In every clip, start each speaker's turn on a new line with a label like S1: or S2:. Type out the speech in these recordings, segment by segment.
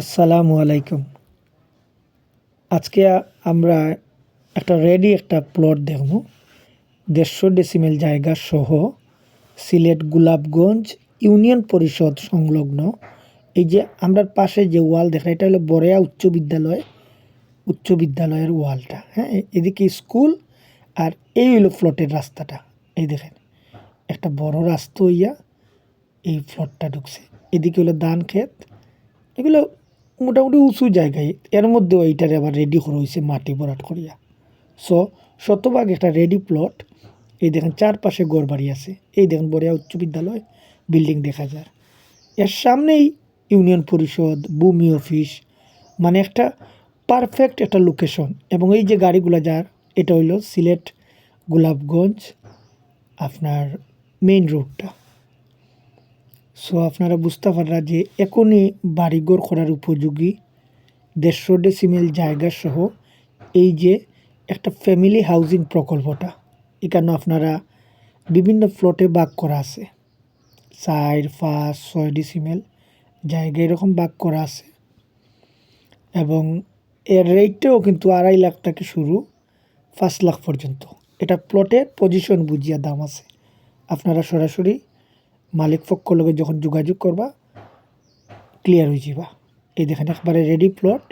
S1: আসসালামু আলাইকুম। আজকে আমরা একটা রেডি একটা প্লট দেখব। দেড়শো ডেসিমেল জায়গা সহ সিলেট গোলাপগঞ্জ ইউনিয়ন পরিষদ সংলগ্ন। এই যে আমরা পাশে যে ওয়াল দেখা, এটা হলো বরেয়া উচ্চ বিদ্যালয়, উচ্চ বিদ্যালয়ের ওয়ালটা। হ্যাঁ এদিকে স্কুল আর এই হলো ফ্লটের রাস্তাটা। এই দেখেন, একটা বড় রাস্তা হইয়া এই ফ্লটটা ঢুকছে। এদিকে হলো ধান ক্ষেত। এগুলো মোটামুটি উঁচু জায়গায়। এর মধ্যেও এইটারে আবার রেডি করা হয়েছে মাটি ভরাট করিয়া। সো শতভাগ একটা রেডি প্লট এই দেখেন, চারপাশে গড় বাড়ি আছে। এই দেখেন, বড়িয়া উচ্চ বিদ্যালয় বিল্ডিং দেখা যায়। এর সামনেই ইউনিয়ন পরিষদ, ভূমি অফিস মানে একটা পারফেক্ট একটা লোকেশন এবং এই যে গাড়িগুলো যার, এটা হইল সিলেট গোলাপগঞ্জ, আপনার মেইন রোডটা সো আপনারা বুঝতে পাররা যে এখনই বাড়িঘর করার উপযোগী দেড়শো ডেসিমেল জায়গা সহ এই যে একটা ফ্যামিলি হাউজিং প্রকল্পটা, এখানে আপনারা বিভিন্ন প্লটে ভাগ করা আছে। চার, পাঁচ, ছয় ডেসিমেল জায়গা এরকম ভাগ করা আছে। এবং এর রেটটাও কিন্তু আড়াই লাখ থেকে শুরু পাঁচ লাখ পর্যন্ত। এটা প্লটের পজিশন বুঝিয়া দাম আছে। আপনারা সরাসরি মালিক পক্ষ লগে যখন যোগাযোগ করবা ক্লিয়ার হয়ে যাবা। এই দেখেন একবারে রেডি প্লট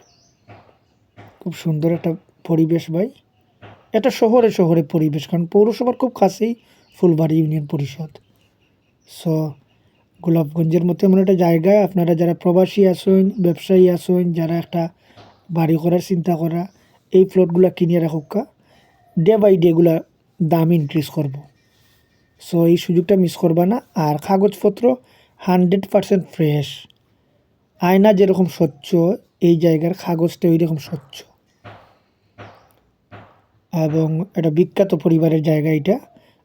S1: খুব সুন্দর একটা পরিবেশ ভাই। এটা শহরে শহরে পরিবেশ কারণ পৌরসভার খুব কাছেই ফুলবাড়ি ইউনিয়ন পরিষদ সো গোলাপগঞ্জের মতো এমন একটা জায়গায় আপনারা যারা প্রবাসী আসেন ব্যবসায়ী আসেন যারা একটা বাড়ি করার চিন্তা করা, এই প্লটগুলো কিনে রাখুকা ডে বাই ডেগুলা দাম ইনক্রিজ করব। সো এই সুযোগটা মিস করবা না। আর কাগজপত্র হান্ড্রেড পারসেন্ট ফ্রেশ আয়না যেরকম স্বচ্ছ, এই জায়গার কাগজটা ওই রকম স্বচ্ছ। এবং এটা বিখ্যাত পরিবারের জায়গা এটা।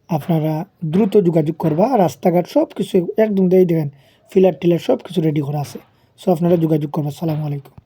S1: আপনারা দ্রুত যোগাযোগ করবা, রাস্তাঘাট সব কিছু একদম দেখেন, ফিলার টিলার সব কিছু রেডি করা আছে। সো আপনারা যোগাযোগ করবা। সালামু আলাইকুম।